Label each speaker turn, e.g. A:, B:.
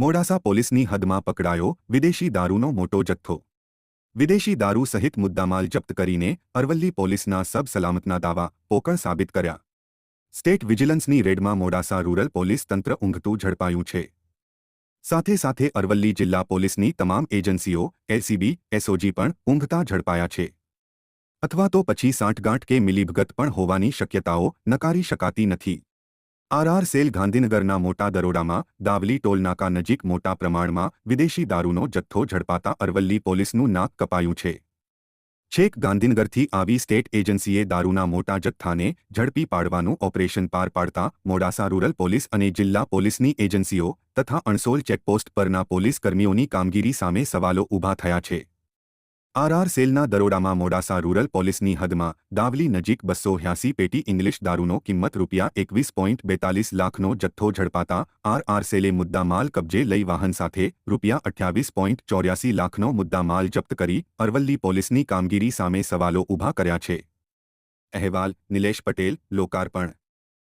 A: મોડાસા પોલીસની હદમાં પકડાયો વિદેશી દારૂનો મોટો જથ્થો. વિદેશી દારૂ સહિત મુદ્દામાલ જપ્ત કરીને અરવલ્લી પોલીસના સબ સલામતના દાવા પોકળ સાબિત કર્યા. સ્ટેટ વિજિલન્સની રેડમાં મોડાસા રૂરલ પોલીસ તંત્ર ઊંઘતું ઝડપાયું છે. સાથે સાથે અરવલ્લી જિલ્લા પોલીસની તમામ એજન્સીઓ, એલસીબી, એસઓજી પણ ઊંઘતા ઝડપાયા છે. અથવા તો પછી સાંઠગાંઠ કે મિલીભગત પણ હોવાની શક્યતાઓ નકારી શકાતી નથી. આરઆર સેલ ગાંધીનગરના મોટા દરોડામાં, દાવલી ટોલનાકા નજીક મોટા પ્રમાણમાં વિદેશી દારૂનો જથ્થો ઝડપાતા અરવલ્લી પોલીસનું નાક કપાયું છે. છેક ગાંધીનગરથી આવી સ્ટેટ એજન્સીએ દારૂના મોટા જથ્થાને ઝડપી પાડવાનું ઓપરેશન પાર પાડતા મોડાસા રૂરલ પોલીસ અને જિલ્લા પોલીસની એજન્સીઓ તથા અણસોલ ચેકપોસ્ટ પરના પોલીસ કર્મીઓની કામગીરી સામે સવાલો ઊભા થયા છે. આરઆર સેલના દરોડામાં મોડાસા રૂરલ પોલીસની હદમાં દાવલી નજીક બસો હ્યાસી પેટી ઇંગ્લિશ દારૂનો કિંમત રૂપિયા એકવીસ પોઈન્ટ બેતાલીસ લાખનો જથ્થો ઝડપાતા આરઆર સેલે મુદ્દામાલ કબજે લઈ વાહન સાથે રૂપિયા અઠ્યાવીસ પોઈન્ટ ચોર્યાસી લાખનો મુદ્દામાલ જપ્ત કરી અરવલ્લી પોલીસની કામગીરી સામે સવાલો ઊભા કર્યા છે. અહેવાલ, નિલેશ પટેલ, લોકાર્પણ.